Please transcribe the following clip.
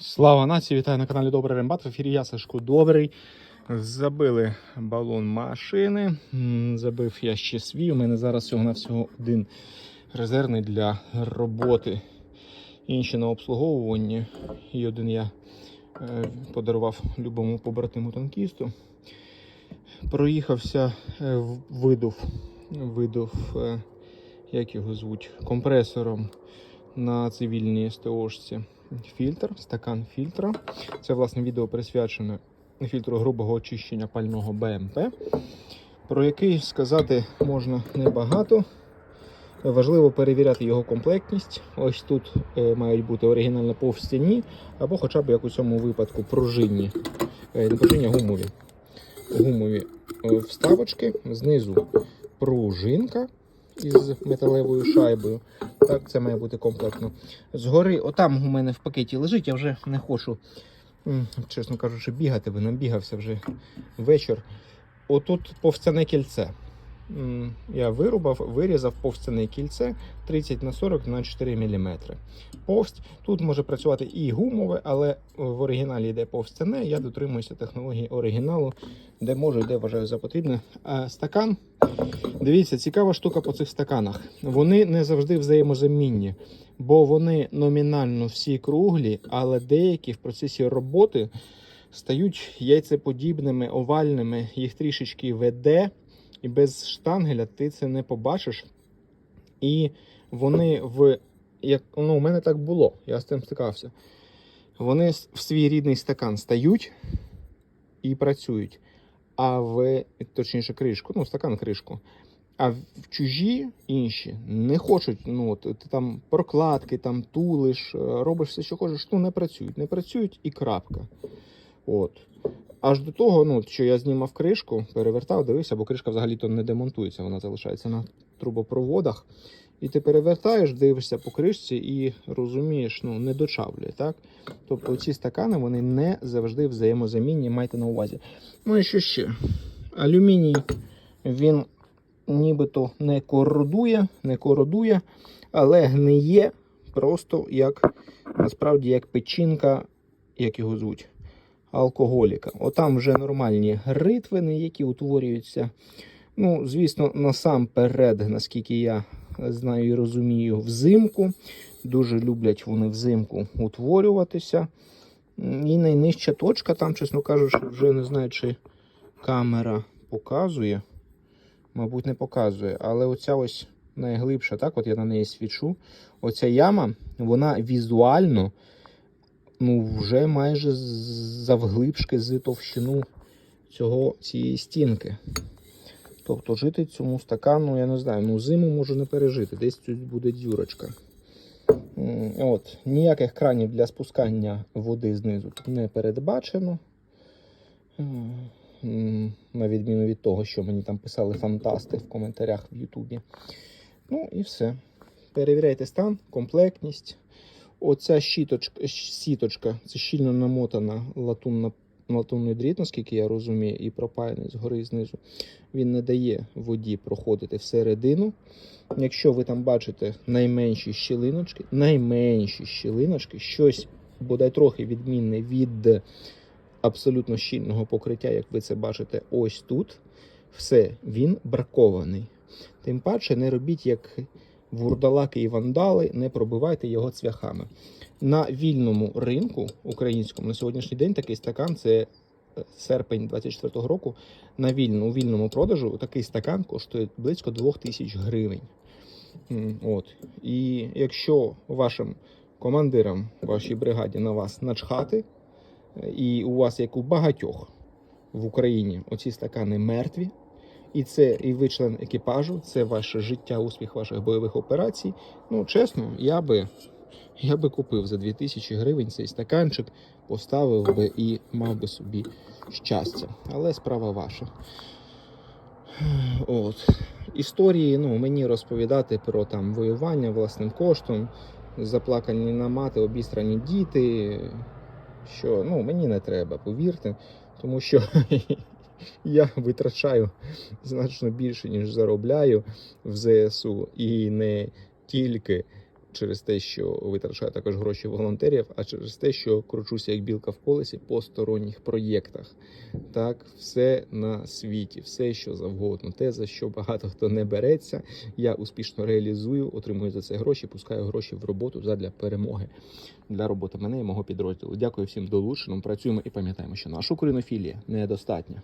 Слава нації! Вітаю на каналі Добрий Рембат. В ефірі я Сашко Добрий. Забили балон машини. Забив я ще свій. У мене зараз всього на всього один резервний для роботи. Інші на обслуговуванні. І один я е, подарував любому побратиму танкісту. Проїхався, е, видув, видув, е, як його звуть, компресором на цивільній СТОшці фільтр, стакан фільтра. Це власне відео присвячене фільтру грубого очищення пального БМП, про який сказати можна небагато. Важливо перевіряти його комплектність. Ось тут е, мають бути оригінальні повстяні, або хоча б як у цьому випадку пружинні, е, не пружинні, а гумові. Гумові е, вставочки, знизу пружинка із металевою шайбою. Так, це має бути комплектно. Згори, отам у мене в пакеті лежить, я вже не хочу, чесно кажучи, бігати, бо набігався вже вечір. Отут повстяне кільце. Я вирубав, вирізав повстяне кільце 30 на 40 на 4 мм. Повсть. Тут може працювати і гумове, але в оригіналі йде повстяне. Я дотримуюся технології оригіналу, де можу, де вважаю за потрібне. А стакан. Дивіться, цікава штука по цих стаканах. Вони не завжди взаємозамінні, бо вони номінально всі круглі, але деякі в процесі роботи стають яйцеподібними, овальними, їх трішечки веде, і без штангеля ти це не побачиш. І вони в. Як, ну, у мене так було, я з цим стикався. Вони в свій рідний стакан стають і працюють. А в точніше кришку, ну, стакан кришку. А в чужі інші не хочуть. Ну, от, ти там прокладки, там тулиш, е, робиш все, що хочеш, ну не працюють. Не працюють і крапка. От. Аж до того, ну, що я знімав кришку, перевертав, дивився, бо кришка взагалі-то не демонтується, вона залишається на трубопроводах. І ти перевертаєш, дивишся по кришці і розумієш, ну, не дочавлює, так? Тобто ці стакани вони не завжди взаємозамінні, майте на увазі. Ну і що ще? Алюміній він нібито не кородує, не кородує, але гниє просто як насправді як печінка, як його звуть, алкоголіка. Отам вже нормальні ритвини, які утворюються. Ну, звісно, насамперед, наскільки я знаю і розумію, взимку. Дуже люблять вони взимку утворюватися. І найнижча точка, там, чесно кажучи, вже не знаю, чи камера показує. Мабуть, не показує. Але оця ось найглибша, так, от я на неї свічу. Оця яма, вона візуально ну, вже майже завглибшки з товщину цього, цієї стінки. Тобто жити цьому стакану, я не знаю, ну зиму можу не пережити, десь тут буде дюрочка. От, ніяких кранів для спускання води знизу тут не передбачено. На відміну від того, що мені там писали фантасти в коментарях в Ютубі. Ну і все. Перевіряйте стан, комплектність. Оця щіточка, сіточка, це щільно намотана латунна, латунний дріт, наскільки я розумію, і пропаяний згори і знизу. Він не дає воді проходити всередину. Якщо ви там бачите найменші щілиночки, найменші щілиночки, щось бодай трохи відмінне від абсолютно щільного покриття, як ви це бачите ось тут, все, він бракований. Тим паче не робіть як вурдалаки і вандали, не пробивайте його цвяхами. На вільному ринку українському на сьогоднішній день такий стакан це е, серпень 24-го року. На вільному, у вільному продажу такий стакан коштує близько 2000 гривень. От. І якщо вашим командирам вашій бригаді на вас начхати, е, і у вас, як у багатьох в Україні, оці стакани мертві, і це і ви член екіпажу, це ваше життя, успіх ваших бойових операцій. Ну, чесно, я би, я би купив за 2000 гривень цей стаканчик, поставив би і мав би собі щастя. Але справа ваша. От. Історії ну, мені розповідати про там воювання власним коштом, заплакані на мати, обістрані діти. Що ну, мені не треба, повірте, тому що я витрачаю значно більше, ніж заробляю в ЗСУ, і не тільки через те, що витрачаю також гроші волонтерів, а через те, що кручуся як білка в колесі по сторонніх проєктах. Так, все на світі, все що завгодно. Те, за що багато хто не береться, я успішно реалізую, отримую за це гроші, пускаю гроші в роботу задля перемоги для роботи мене і мого підрозділу. Дякую всім долученим. Працюємо і пам'ятаємо, що наша українофілія недостатня.